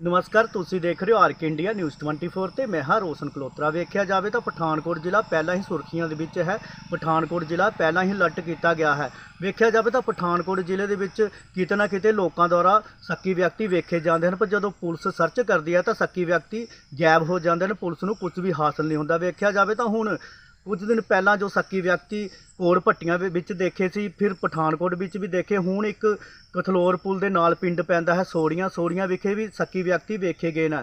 ਨਮਸਕਾਰ, ਤੁਸੀਂ ਦੇਖ ਰਹੇ ਹੋ ਆਰਕ ਇੰਡੀਆ ਨਿਊਜ਼ 24 ਤੇ ਮੈਂ ਹਾਂ ਰੋਸ਼ਨ ਕਲੋਤਰਾ। ਵੇਖਿਆ ਜਾਵੇ ਤਾਂ ਪਠਾਨਕੋਟ ਜ਼ਿਲ੍ਹਾ ਪਹਿਲਾਂ ਹੀ ਸੁਰਖੀਆਂ ਦੇ ਵਿੱਚ ਹੈ। ਪਠਾਨਕੋਟ ਜ਼ਿਲ੍ਹਾ ਪਹਿਲਾਂ ਹੀ ਅਲਰਟ ਕੀਤਾ ਗਿਆ ਹੈ। ਵੇਖਿਆ ਜਾਵੇ ਤਾਂ ਪਠਾਨਕੋਟ ਜ਼ਿਲ੍ਹੇ ਦੇ ਵਿੱਚ ਕਿਤੇ ਨਾ ਕਿਤੇ ਲੋਕਾਂ ਦੁਆਰਾ ਸੱਕੀ ਵਿਅਕਤੀ ਵੇਖੇ ਜਾਂਦੇ ਹਨ, ਪਰ ਜਦੋਂ ਪੁਲਿਸ ਸਰਚ ਕਰਦੀ ਹੈ ਤਾਂ ਸੱਕੀ ਵਿਅਕਤੀ ਗਾਇਬ ਹੋ ਜਾਂਦੇ ਹਨ। ਪੁਲਿਸ ਨੂੰ ਕੁਝ ਵੀ ਹਾਸਲ ਨਹੀਂ ਹੁੰਦਾ। ਵੇਖਿਆ ਜਾਵੇ ਤਾਂ ਹੁਣ ਕੁਝ ਦਿਨ ਪਹਿਲਾਂ ਜੋ ਸੱਕੀ ਵਿਅਕਤੀ ਕੋੜ ਭੱਟੀਆਂ ਦੇ ਵਿੱਚ ਦੇਖੇ ਸੀ, ਫਿਰ ਪਠਾਨਕੋਟ ਵਿੱਚ ਵੀ ਦੇਖੇ। ਹੁਣ ਇੱਕ ਕਥਲੋਰ ਪੁਲ ਦੇ ਨਾਲ ਪਿੰਡ ਪੈਂਦਾ ਹੈ, ਸੋੜੀਆਂ। ਸੋੜੀਆਂ ਵਿਖੇ ਵੀ ਸੱਕੀ ਵਿਅਕਤੀ ਵੇਖੇ ਗਏ ਨੇ।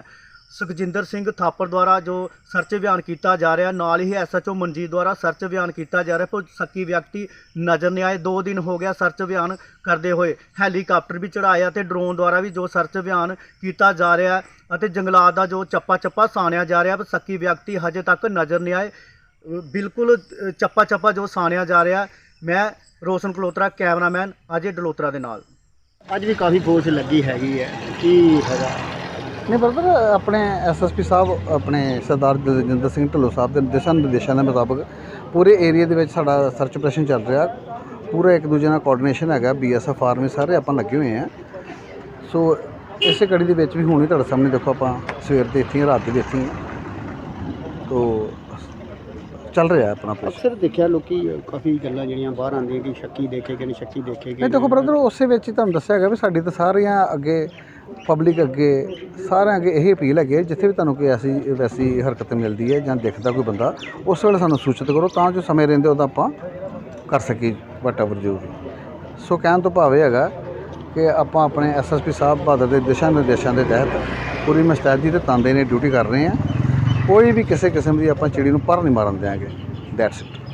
ਸੁਖਜਿੰਦਰ ਸਿੰਘ ਥਾਪਰ ਦੁਆਰਾ ਜੋ ਸਰਚ ਅਭਿਆਨ ਕੀਤਾ ਜਾ ਰਿਹਾ, ਨਾਲ ਹੀ ਐਸਐਚਓ ਮਨਜੀਤ ਦੁਆਰਾ ਸਰਚ ਅਭਿਆਨ ਕੀਤਾ ਜਾ ਰਿਹਾ ਪਰ ਸੱਕੀ ਵਿਅਕਤੀ ਨਜ਼ਰ ਨਹੀਂ ਆਏ। 2 ਦਿਨ ਹੋ ਗਿਆ ਸਰਚ ਅਭਿਆਨ ਕਰਦੇ ਹੋਏ। ਹੈਲੀਕਾਪਟਰ ਵੀ ਚੜਾਇਆ ਤੇ ਡਰੋਨ ਦੁਆਰਾ ਵੀ ਜੋ ਸਰਚ ਅਭਿਆਨ ਕੀਤਾ ਜਾ ਰਿਹਾ ਅਤੇ ਜੰਗਲਾਤ ਦਾ ਜੋ ਚੱਪਾ ਚੱਪਾ ਸਾਣਿਆ ਜਾ ਰਿਹਾ ਪਰ ਸੱਕੀ ਵਿਅਕਤੀ ਹਜੇ ਤੱਕ ਨਜ਼ਰ ਨਹੀਂ ਆਏ। ਬਿਲਕੁਲ ਚੱਪਾ ਚੱਪਾ ਜੋ ਸਾਣਿਆ ਜਾ ਰਿਹਾ ਮੈਂ ਰੋਸ਼ਨ ਕਲੋਤਰਾ ਕੈਮਰਾਮੈਨ ਅਜੇ ਡਲੋਤਰਾ ਦੇ ਨਾਲ। ਅੱਜ ਵੀ ਕਾਫੀ ਫੋਰਸ ਲੱਗੀ ਹੈਗੀ ਹੈ ਕੀ ਹੈਗਾ? ਨਹੀਂ ਬਰਦਰ ਆਪਣੇ ਐਸਐਸਪੀ ਸਾਹਿਬ ਆਪਣੇ ਸਰਦਾਰ ਦਲਜਿੰਦਰ ਸਿੰਘ ਢਿੱਲੋਂ ਸਾਹਿਬ ਦੇ ਦਿਸ਼ਾ ਨਿਰਦੇਸ਼ਾਂ ਦੇ ਮੁਤਾਬਕ ਪੂਰੇ ਏਰੀਆ ਦੇ ਵਿੱਚ ਸਾਡਾ ਸਰਚ ਆਪਰੇਸ਼ਨ ਚੱਲ ਰਿਹਾ। ਪੂਰਾ ਇੱਕ ਦੂਜੇ ਨਾਲ ਕੋਆਰਡੀਨੇਸ਼ਨ ਹੈਗਾ ਬੀਐਸਐਫ ਆਰਮੀ ਸਾਰੇ ਆਪਾਂ ਲੱਗੇ ਹੋਏ ਆ ਸੋ ਇਸੇ ਕੜੀ ਦੇ ਵਿੱਚ ਵੀ ਹੁਣ ਹੀ ਤੁਹਾਡੇ ਸਾਹਮਣੇ ਦੇਖੋ ਆਪਾਂ ਸਵੇਰ ਦੇ ਇੱਥੇ ਰਾਤ ਦੇ ਇੱਥੇ। ਤੋ ਚੱਲ ਰਿਹਾ ਆਪਣਾ ਆਪਰੇਸ਼ਨ ਅਕਸਰ ਦੇਖਿਆ ਲੋਕੀ ਕਾਫੀ ਗੱਲਾਂ ਜਿਹੜੀਆਂ ਬਾਹਰ ਆਉਂਦੀਆਂ ਕਿ ਸ਼ੱਕੀ ਦੇਖੇ ਗਏ ਨੇ ਸ਼ੱਕੀ ਦੇਖੇ ਗਏ ਨਹੀਂ ਦੇਖੋ ਬ੍ਰਦਰ ਉਸੇ ਵਿੱਚ ਹੀ ਤੁਹਾਨੂੰ ਦੱਸਿਆ ਹੈਗਾ ਵੀ ਸਾਡੀ ਤਾਂ ਸਾਰੀਆਂ ਅੱਗੇ ਪਬਲਿਕ ਅੱਗੇ ਸਾਰਿਆਂ ਅੱਗੇ ਇਹ ਅਪੀਲ ਹੈਗੀ ਹੈ, ਜਿੱਥੇ ਵੀ ਤੁਹਾਨੂੰ ਕੋਈ ਐਸੀ ਵੈਸੀ ਹਰਕਤ ਮਿਲਦੀ ਹੈ ਜਾਂ ਦਿਖਦਾ ਕੋਈ ਬੰਦਾ ਉਸ ਵੇਲੇ ਸਾਨੂੰ ਸੂਚਿਤ ਕਰੋ ਤਾਂ ਜੋ ਸਮੇਂ ਰਹਿੰਦੇ ਉਹਦਾ ਆਪਾਂ ਕਰ ਸਕੀ ਵਟਐਵਰ ਜੋ ਵੀ। ਸੋ ਕਹਿਣ ਤੋਂ ਭਾਵ ਇਹ ਹੈਗਾ ਕਿ ਆਪਾਂ ਆਪਣੇ ਐਸਐਸਪੀ ਸਾਹਿਬ ਬਹਾਦਰ ਦੇ ਦਿਸ਼ਾ ਨਿਰਦੇਸ਼ਾਂ ਦੇ ਤਹਿਤ ਪੂਰੀ ਮੁਸਤੈਦੀ ਤੇ ਤਾਂਦੇ ਨੇ ਡਿਊਟੀ ਕਰ ਰਹੇ ਹਾਂ। ਕੋਈ ਵੀ ਕਿਸੇ ਕਿਸਮ ਦੀ ਆਪਾਂ ਚਿੜੀ ਨੂੰ ਪਰ ਨਹੀਂ ਮਾਰਨ ਦਿਆਂਗੇ। That's it